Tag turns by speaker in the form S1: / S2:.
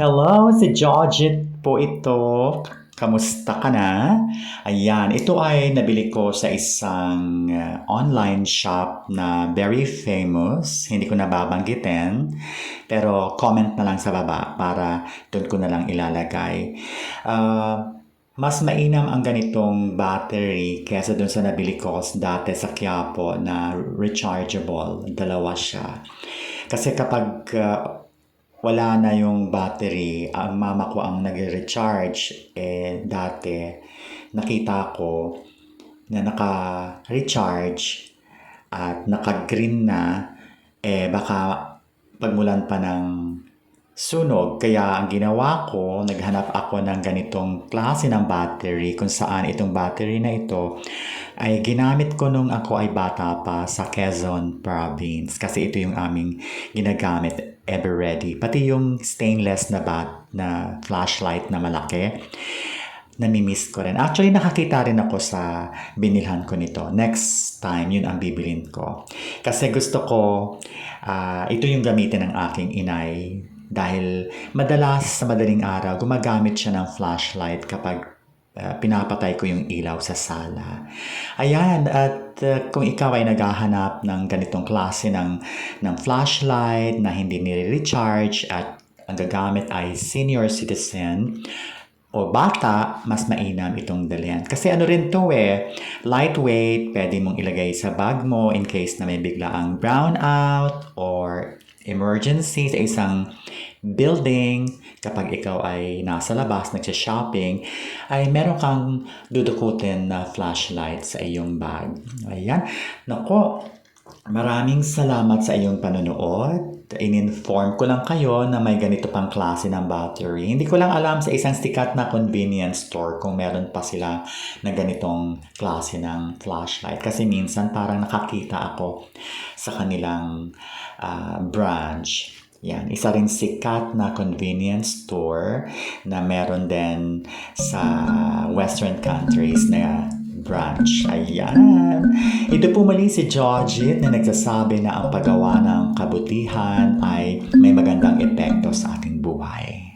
S1: Hello, si Georgette po ito. Kamusta ka na? Ayan, ito ay nabili ko sa isang uh, online shop na very famous. Hindi ko nababanggitin. Pero comment na lang sa baba para doon ko na lang ilalagay. Uh, mas mainam ang ganitong battery kaysa doon sa nabili ko dati sa Quiapo na rechargeable. Dalawa siya. Kasi kapag uh, wala na yung battery, ang mama ko ang nag-recharge, eh dati nakita ko na naka-recharge at naka-green na, eh baka pagmulan pa ng sunog. Kaya ang ginawa ko, naghanap ako ng ganitong klase ng battery kung saan itong battery na ito ay ginamit ko nung ako ay bata pa sa Quezon Province kasi ito yung aming ginagamit ever ready. Pati yung stainless na bat na flashlight na malaki namimiss ko rin. Actually, nakakita rin ako sa binilhan ko nito. Next time, yun ang bibilin ko. Kasi gusto ko, ah, ito yung gamitin ng aking inay. Dahil madalas sa madaling araw, gumagamit siya ng flashlight kapag ah, pinapatay ko yung ilaw sa sala. Ayan, at ah, kung ikaw ay naghahanap ng ganitong klase ng, ng flashlight na hindi nire-recharge at ang gagamit ay senior citizen, o bata, mas mainam itong dalhin. Kasi ano rin to eh, lightweight, pwede mong ilagay sa bag mo in case na may bigla ang brownout or emergency sa isang building kapag ikaw ay nasa labas, nagsha-shopping, ay meron kang dudukutin na flashlight sa iyong bag. Ayan. Nako, maraming salamat sa iyong panonood. In-inform ko lang kayo na may ganito pang klase ng battery. Hindi ko lang alam sa isang sikat na convenience store kung meron pa sila na ganitong klase ng flashlight. Kasi minsan parang nakakita ako sa kanilang ah, branch. Yan, isa rin sikat na convenience store na meron din sa western countries na branch. Ayan. Ito po mali si Georgette na nagsasabi na ang paggawa ng kabutihan ay may magandang epekto sa ating buhay.